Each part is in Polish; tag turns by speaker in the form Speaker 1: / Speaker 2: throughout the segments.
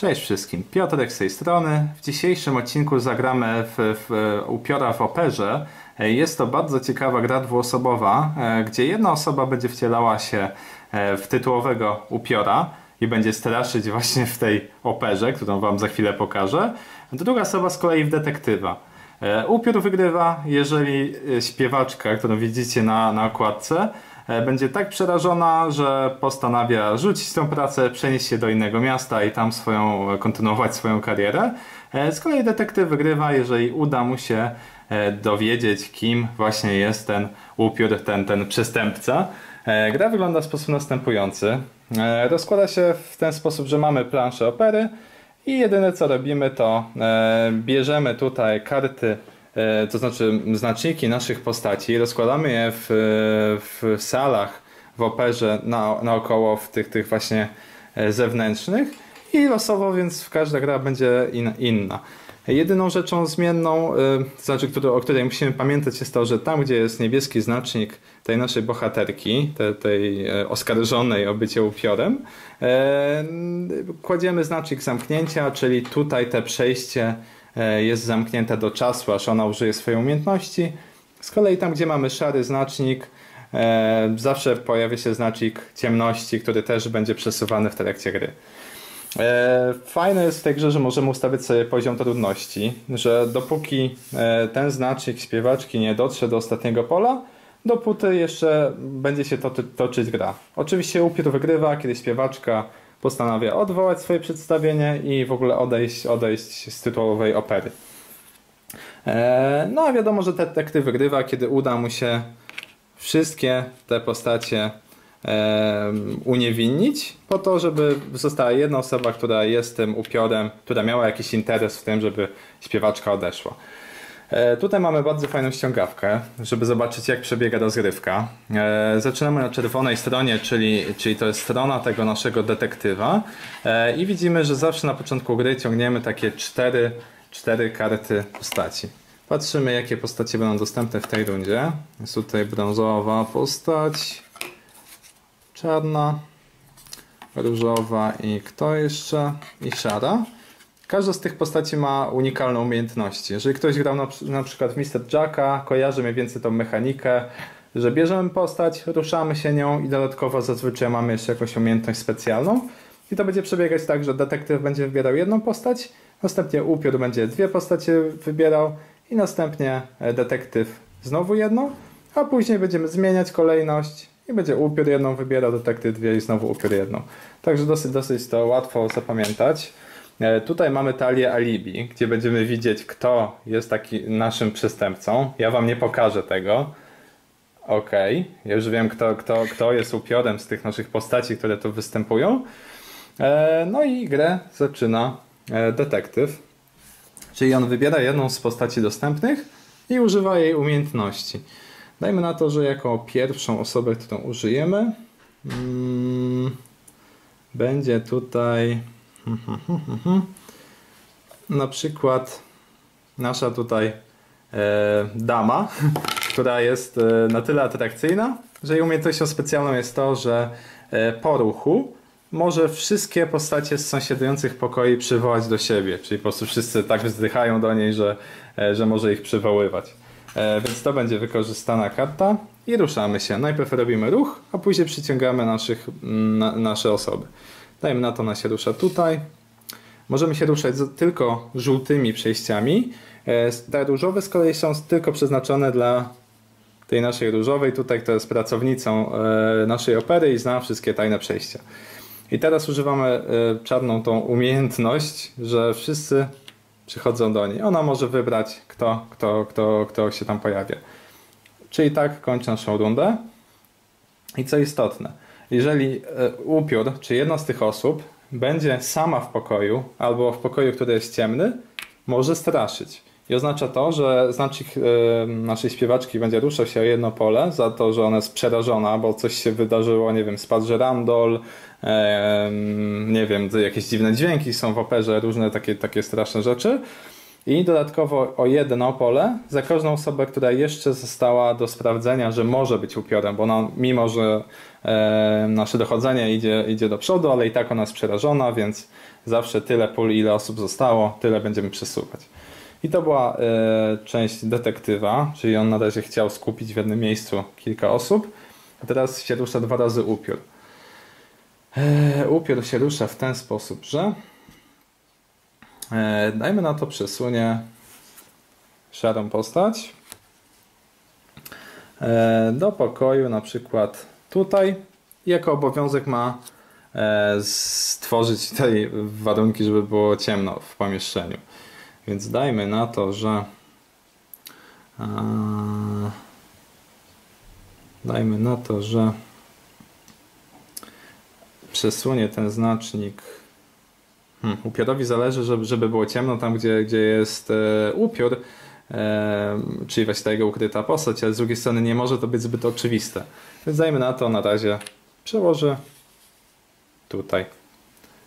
Speaker 1: Cześć wszystkim, Piotrek z tej strony. W dzisiejszym odcinku zagramy w, w upiora w operze. Jest to bardzo ciekawa gra dwuosobowa, e, gdzie jedna osoba będzie wcielała się e, w tytułowego upiora i będzie straszyć właśnie w tej operze, którą wam za chwilę pokażę. Druga osoba z kolei w detektywa. E, upiór wygrywa, jeżeli śpiewaczka, którą widzicie na, na okładce, będzie tak przerażona, że postanawia rzucić tę pracę, przenieść się do innego miasta i tam swoją, kontynuować swoją karierę. E, z kolei detektyw wygrywa, jeżeli uda mu się e, dowiedzieć, kim właśnie jest ten upiór, ten, ten przestępca. Gra wygląda w sposób następujący. Rozkłada się w ten sposób, że mamy planszę opery i jedyne co robimy to bierzemy tutaj karty E, to znaczy znaczniki naszych postaci, rozkładamy je w, w salach w operze na, naokoło w tych, tych właśnie e, zewnętrznych i losowo, więc każda gra będzie in, inna. Jedyną rzeczą zmienną, e, to znaczy, który, o której musimy pamiętać, jest to, że tam, gdzie jest niebieski znacznik tej naszej bohaterki, tej, tej oskarżonej o bycie upiorem, kładziemy znacznik zamknięcia, czyli tutaj te przejście E, jest zamknięta do czasu, aż ona użyje swojej umiejętności. Z kolei tam, gdzie mamy szary znacznik, e, zawsze pojawia się znacznik ciemności, który też będzie przesuwany w trakcie gry. E, fajne jest w tej grze, że możemy ustawić sobie poziom trudności, że dopóki ten znacznik śpiewaczki nie dotrze do ostatniego pola, dopóty jeszcze będzie się toczyć gra. Oczywiście upiór wygrywa, kiedy śpiewaczka postanawia odwołać swoje przedstawienie i w ogóle odejść, odejść z tytułowej opery. E, no a wiadomo, że detektyw wygrywa, kiedy uda mu się wszystkie te postacie e, uniewinnić, po to, żeby została jedna osoba, która jest tym upiorem, która miała jakiś interes w tym, żeby śpiewaczka odeszła. E, tutaj mamy bardzo fajną ściągawkę, żeby zobaczyć jak przebiega rozgrywka. E, zaczynamy na czerwonej stronie, czyli, czyli to jest strona tego naszego detektywa e, i widzimy, że zawsze na początku gry ciągniemy takie cztery, cztery karty postaci. Patrzymy jakie postacie będą dostępne w tej rundzie. Jest tutaj brązowa postać, czarna, różowa i kto jeszcze? I szara. Każda z tych postaci ma unikalną umiejętność. Jeżeli ktoś grał na, na przykład Mr. Jacka, kojarzy mniej więcej tą mechanikę, że bierzemy postać, ruszamy się nią i dodatkowo zazwyczaj mamy jeszcze jakąś umiejętność specjalną. I to będzie przebiegać tak, że detektyw będzie wybierał jedną postać, następnie upiór będzie dwie postacie wybierał i następnie e, detektyw znowu jedną, a później będziemy zmieniać kolejność i będzie upiór jedną wybierał, detektyw dwie i znowu upiór jedną. Także dosyć, dosyć to łatwo zapamiętać. E, tutaj mamy talię alibi, gdzie będziemy widzieć, kto jest taki naszym przestępcą. Ja wam nie pokażę tego. Okej, okay. ja już wiem, kto, kto, kto jest upiorem z tych naszych postaci, które tu występują. E, no i grę zaczyna e, detektyw. Czyli on wybiera jedną z postaci dostępnych i używa jej umiejętności. Dajmy na to, że jako pierwszą osobę, którą użyjemy, mm, będzie tutaj na przykład nasza tutaj e, dama, która jest e, na tyle atrakcyjna, że jej umiejętnością specjalną jest to, że e, po ruchu może wszystkie postacie z sąsiadujących pokoi przywołać do siebie. Czyli po prostu wszyscy tak wzdychają do niej, że, e, że może ich przywoływać. E, więc to będzie wykorzystana karta i ruszamy się. Najpierw robimy ruch, a później przyciągamy naszych, na, nasze osoby. Dajmy na to, ona się rusza tutaj. Możemy się ruszać tylko żółtymi przejściami. E, te różowe z kolei są tylko przeznaczone dla tej naszej różowej. Tutaj, która jest pracownicą e, naszej opery i zna wszystkie tajne przejścia. I teraz używamy e, czarną tą umiejętność, że wszyscy przychodzą do niej. Ona może wybrać, kto, kto, kto, kto się tam pojawia. Czyli tak kończy naszą rundę. I co istotne, jeżeli e, upiór, czy jedna z tych osób będzie sama w pokoju albo w pokoju, który jest ciemny, może straszyć. I oznacza to, że znacznik e, naszej śpiewaczki będzie ruszał się o jedno pole za to, że ona jest przerażona, bo coś się wydarzyło, nie wiem, spadł żerandol, e, nie wiem, jakieś dziwne dźwięki są w operze, różne takie, takie straszne rzeczy. I dodatkowo o jedno pole za każdą osobę, która jeszcze została do sprawdzenia, że może być upiorem, bo ona, mimo że e, nasze dochodzenie idzie, idzie do przodu, ale i tak ona jest przerażona, więc zawsze tyle pól, ile osób zostało, tyle będziemy przesuwać. I to była e, część detektywa, czyli on na razie chciał skupić w jednym miejscu kilka osób, a teraz się rusza dwa razy upiór. E, upiór się rusza w ten sposób, że dajmy na to przesunie szarą postać e, do pokoju na przykład tutaj jako obowiązek ma e, stworzyć tutaj warunki, żeby było ciemno w pomieszczeniu. Więc dajmy na to, że e, dajmy na to, że przesunie ten znacznik. Hmm, upiorowi zależy, żeby, żeby było ciemno tam, gdzie, gdzie jest e, upiór, e, czyli właśnie ta jego ukryta postać, ale z drugiej strony nie może to być zbyt oczywiste. Więc dajmy na to na razie przełożę tutaj.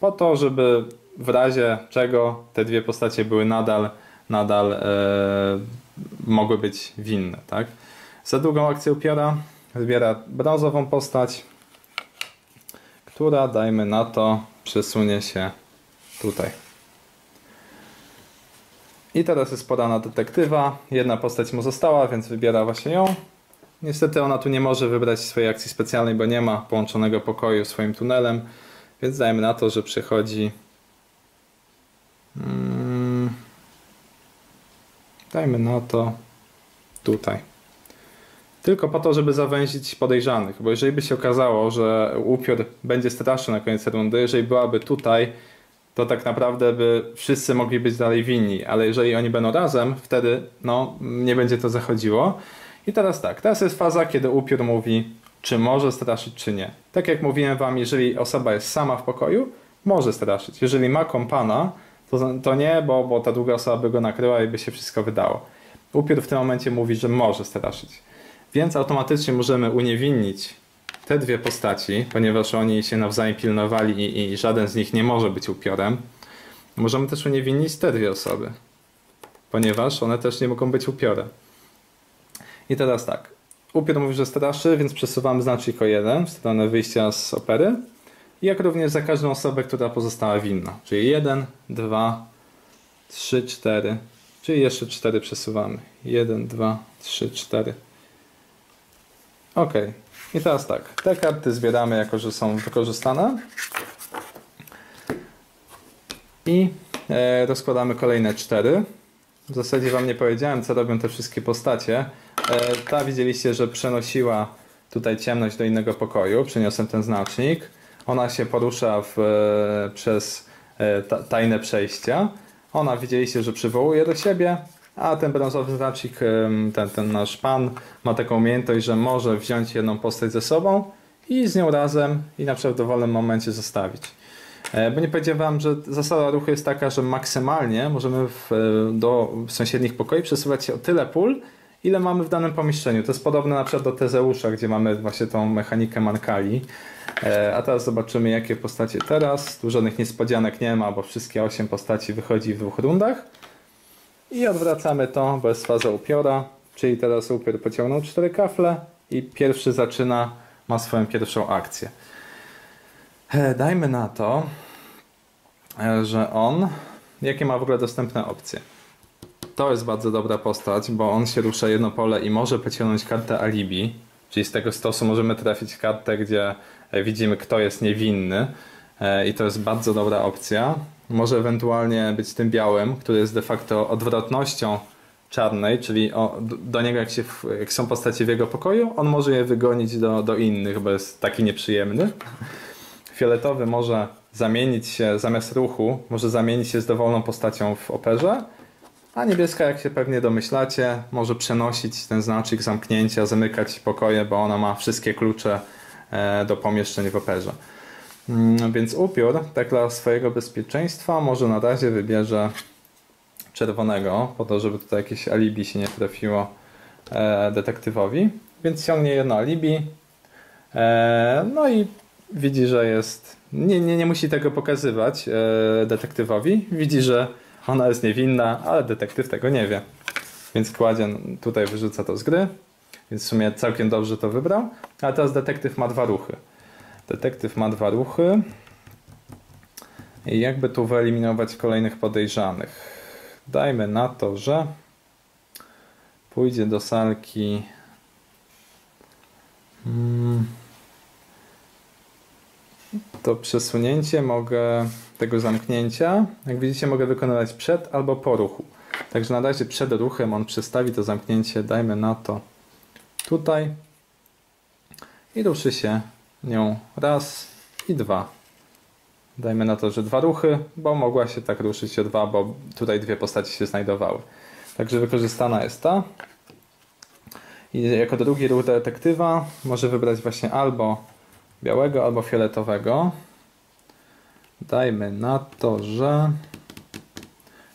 Speaker 1: Po to, żeby w razie czego te dwie postacie były nadal, nadal e, mogły być winne. Tak? Za drugą akcję upiora wybiera brązową postać, która, dajmy na to, przesunie się tutaj. I teraz jest podana detektywa. Jedna postać mu została, więc wybiera właśnie ją. Niestety ona tu nie może wybrać swojej akcji specjalnej, bo nie ma połączonego pokoju swoim tunelem. Więc dajmy na to, że przychodzi. Hmm, dajmy na to tutaj. Tylko po to, żeby zawęzić podejrzanych, bo jeżeli by się okazało, że upiór będzie straszny na koniec rundy, jeżeli byłaby tutaj, to tak naprawdę by wszyscy mogli być dalej winni, ale jeżeli oni będą razem, wtedy no, nie będzie to zachodziło. I teraz tak, teraz jest faza, kiedy upiór mówi, czy może straszyć, czy nie. Tak jak mówiłem wam, jeżeli osoba jest sama w pokoju, może straszyć. Jeżeli ma kompana, to, to nie, bo, bo ta druga osoba by go nakryła i by się wszystko wydało. Upiór w tym momencie mówi, że może straszyć. Więc automatycznie możemy uniewinnić te dwie postaci, ponieważ oni się nawzajem pilnowali i, i żaden z nich nie może być upiorem. Możemy też uniewinnić te dwie osoby, ponieważ one też nie mogą być upiorem. I teraz tak. Upiór mówi, że straszy, więc przesuwamy znacznik o 1 w stronę wyjścia z opery. Jak również za każdą osobę, która pozostała winna. Czyli 1, 2, 3, 4. Czyli jeszcze 4 przesuwamy. 1, 2, 3, 4. Ok. I teraz tak. Te karty zbieramy jako, że są wykorzystane. I e, rozkładamy kolejne cztery. W zasadzie Wam nie powiedziałem, co robią te wszystkie postacie. E, ta widzieliście, że przenosiła tutaj ciemność do innego pokoju. Przeniosłem ten znacznik. Ona się porusza w, e, przez tajne przejścia. Ona widzieliście, że przywołuje do siebie. A ten brązowy znacznik, ten, ten nasz pan ma taką umiejętność, że może wziąć jedną postać ze sobą i z nią razem i na przykład w dowolnym momencie zostawić. E, bo nie powiedziałem wam, że zasada ruchu jest taka, że maksymalnie możemy w, e, do sąsiednich pokoi przesuwać się o tyle pól, ile mamy w danym pomieszczeniu. To jest podobne na przykład do Tezeusza, gdzie mamy właśnie tą mechanikę Mankali. E, a teraz zobaczymy, jakie postacie teraz. Tu żadnych niespodzianek nie ma, bo wszystkie 8 postaci wychodzi w dwóch rundach. I odwracamy to, bo jest faza upiora, czyli teraz upiór pociągnął cztery kafle i pierwszy zaczyna, ma swoją pierwszą akcję. E, dajmy na to, e, że on, jakie ma w ogóle dostępne opcje. To jest bardzo dobra postać, bo on się rusza jedno pole i może pociągnąć kartę alibi, czyli z tego stosu możemy trafić kartę, gdzie e, widzimy kto jest niewinny i to jest bardzo dobra opcja. Może ewentualnie być tym białym, który jest de facto odwrotnością czarnej, czyli o, do niego jak, się, jak są postacie w jego pokoju, on może je wygonić do, do innych, bo jest taki nieprzyjemny. Fioletowy może zamienić się, zamiast ruchu, może zamienić się z dowolną postacią w operze, a niebieska, jak się pewnie domyślacie, może przenosić ten znacznik zamknięcia, zamykać pokoje, bo ona ma wszystkie klucze e, do pomieszczeń w operze. Mm, więc upiór, tak dla swojego bezpieczeństwa, może na razie wybierze czerwonego, po to, żeby tutaj jakieś alibi się nie trafiło e, detektywowi. Więc ciągnie jedno alibi. E, no i widzi, że jest. Nie, nie, nie musi tego pokazywać e, detektywowi. Widzi, że Ona jest niewinna, ale detektyw tego nie wie. Więc kładzie tutaj wyrzuca to z gry. Więc w sumie całkiem dobrze to wybrał. A teraz detektyw ma dwa ruchy. Detektyw ma dwa ruchy. I jakby tu wyeliminować kolejnych podejrzanych? Dajmy na to, że pójdzie do salki. Hmm. To przesunięcie mogę tego zamknięcia, jak widzicie, mogę wykonywać przed albo po ruchu. Także na razie przed ruchem on przestawi to zamknięcie, dajmy na to tutaj i ruszy się nią raz i dwa. Dajmy na to, że dwa ruchy, bo mogła się tak ruszyć o dwa, bo tutaj dwie postaci się znajdowały. Także wykorzystana jest ta. I jako drugi ruch detektywa może wybrać właśnie albo białego, albo fioletowego. Dajmy na to, że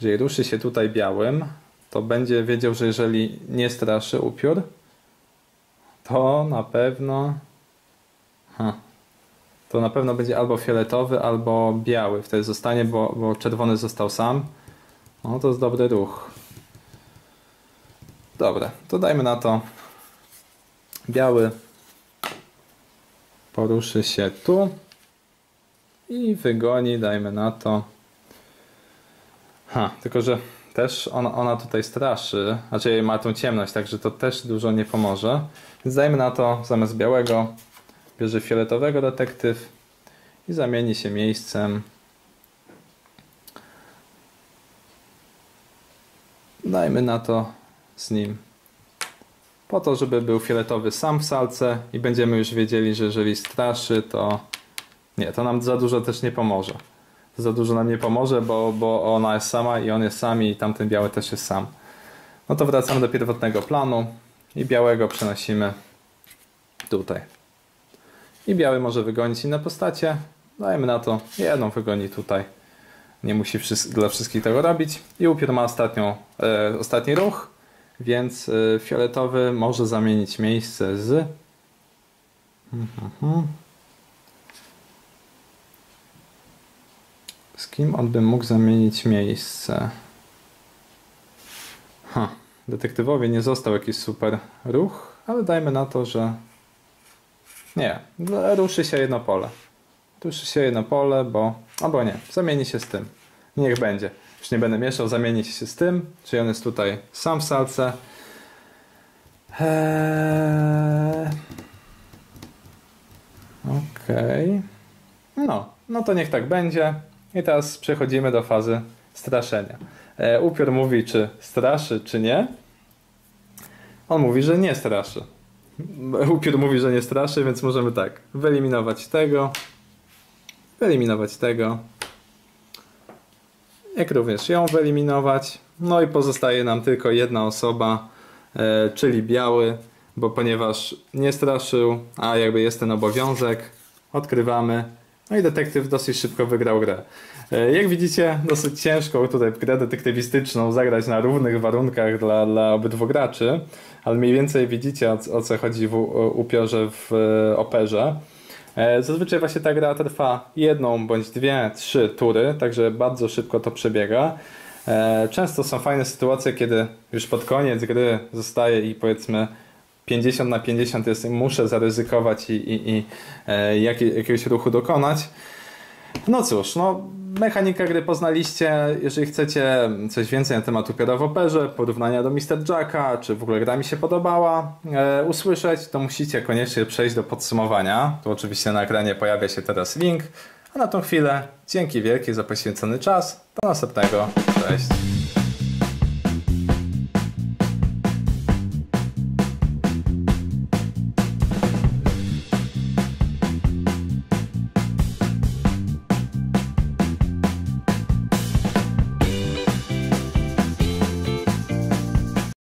Speaker 1: jeżeli ruszy się tutaj białym, to będzie wiedział, że jeżeli nie straszy upiór, to na pewno ha, to na pewno będzie albo fioletowy, albo biały. Wtedy zostanie, bo, bo czerwony został sam. No to jest dobry ruch. Dobra, to dajmy na to biały poruszy się tu i wygoni, dajmy na to. Ha, tylko że też ona, ona tutaj straszy, znaczy ma tą ciemność, także to też dużo nie pomoże. Więc dajmy na to zamiast białego bierze fioletowego detektyw i zamieni się miejscem. Dajmy na to z nim po to, żeby był fioletowy sam w salce i będziemy już wiedzieli, że jeżeli straszy, to nie, to nam za dużo też nie pomoże. Za dużo nam nie pomoże, bo, bo ona jest sama i on jest sam i tamten biały też jest sam. No to wracamy do pierwotnego planu i białego przenosimy tutaj. I biały może wygonić inne postacie. Dajmy na to, jedną wygoni tutaj. Nie musi dla wszystkich tego robić. I upiór ma ostatnią, e, ostatni ruch, więc e, fioletowy może zamienić miejsce z... Z kim on by mógł zamienić miejsce? Ha, detektywowie nie został jakiś super ruch, ale dajmy na to, że nie, ruszy się jedno pole. Ruszy się jedno pole, bo... Albo nie, zamieni się z tym. Niech będzie. Już nie będę mieszał, zamieni się z tym. Czyli on jest tutaj sam w salce. Eee... Okej. Okay. No, no to niech tak będzie. I teraz przechodzimy do fazy straszenia. Eee, upiór mówi, czy straszy, czy nie. On mówi, że nie straszy. Upiór mówi, że nie straszy, więc możemy tak, wyeliminować tego, wyeliminować tego, jak również ją wyeliminować. No i pozostaje nam tylko jedna osoba, e, czyli biały, bo ponieważ nie straszył, a jakby jest ten obowiązek, odkrywamy. No i detektyw dosyć szybko wygrał grę. E, jak widzicie, dosyć ciężko tutaj grę detektywistyczną zagrać na równych warunkach dla, dla obydwu graczy, ale mniej więcej widzicie o, o co chodzi w upiorze w e, operze. E, zazwyczaj właśnie ta gra trwa jedną bądź dwie, trzy tury, także bardzo szybko to przebiega. Często są fajne sytuacje, kiedy już pod koniec gry zostaje i powiedzmy 50 na 50 jest, muszę zaryzykować i, i, i jakiegoś ruchu dokonać. No cóż, no mechanika gry poznaliście. Jeżeli chcecie coś więcej na temat upiora w operze, porównania do Mr. Jacka, czy w ogóle gra mi się podobała, e, usłyszeć, to musicie koniecznie przejść do podsumowania. Tu oczywiście na ekranie pojawia się teraz link. A na tą chwilę dzięki wielkie za poświęcony czas. Do następnego. Cześć.